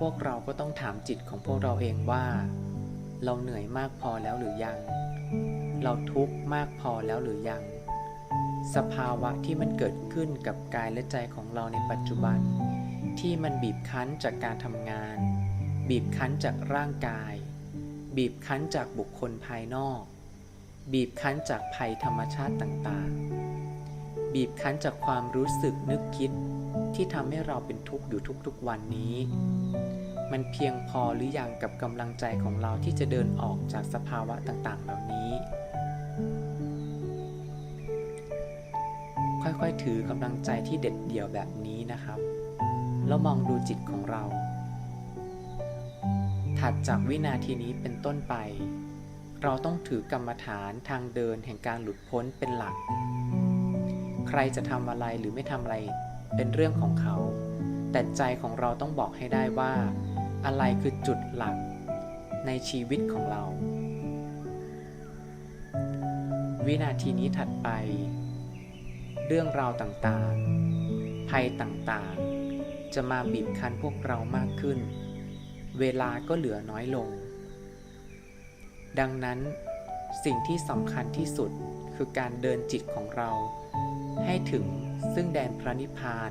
พวกเราก็ต้องถามจิตของพวกเราเองว่า เราเหนื่อยมากพอแล้วหรือยัง เราทุกข์มากพอแล้วหรือยัง สภาวะที่มันเกิดขึ้นกับกายและใจของเราในปัจจุบัน ที่มันบีบคั้นจากการทำงาน บีบคั้นจากร่างกาย บีบคั้นจากบุคคลภายนอก บีบคั้นจากภัยธรรมชาติต่างๆ บีบคั้นจากความรู้สึกนึกคิด ที่ทำให้เราเป็นทุกข์อยู่ทุกๆวันนี้ มันเพียงพอหรือยังกับกำลังใจของเราที่จะเดินออกจากสภาวะต่างๆ เหล่านี้ ค่อยๆถือกำลังใจที่เด็ดเดี่ยวแบบนี้นะครับ แล้วมองดูจิตของเรา ถัดจากวินาทีนี้เป็นต้นไป เราต้องถือกรรมฐานทางเดินแห่งการหลุดพ้นเป็นหลัก ใครจะทำอะไรหรือไม่ทำอะไรเป็นเรื่องของเขา แต่ใจของเราต้องบอกให้ได้ว่า อะไรคือจุดหลักในชีวิตของเรา วินาทีนี้ถัดไป เรื่องราวต่างๆ ภัยต่างๆ จะมาบีบคั้นพวกเรามากขึ้น เวลาก็เหลือน้อยลง ดังนั้นสิ่งที่สำคัญที่สุดคือการเดินจิตของเรา ให้ถึงซึ่งแดนพระนิพพาน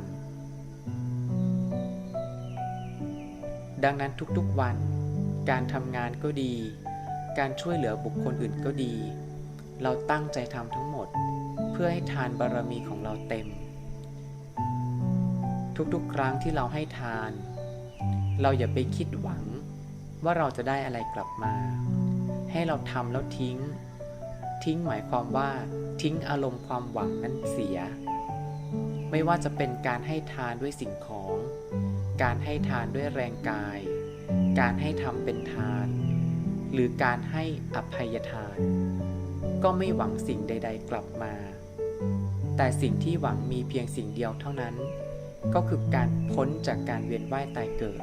ดังนั้นทุกๆวัน การทำงานก็ดี การช่วยเหลือบุคคลอื่นก็ดี เราตั้งใจทำทั้งหมด เพื่อให้ทานบารมีของเราเต็ม ทุกๆ ครั้งที่เราให้ทาน เราอย่าไปคิดหวังว่าเราจะได้อะไรกลับมา ให้เราทำแล้วทิ้ง ทิ้งหมายความว่าทิ้งอารมณ์ความหวังนั้นเสีย ไม่ว่าจะเป็นการให้ทานด้วยสิ่งของ การให้ทานด้วยแรงกาย การให้ทำเป็นทาน หรือการให้อภัยทาน ก็ไม่หวังสิ่งใด ๆ กลับมา แต่สิ่งที่หวังมีเพียงสิ่งเดียวเท่านั้น ก็คือการพ้นจากการเวียนว่ายตายเกิด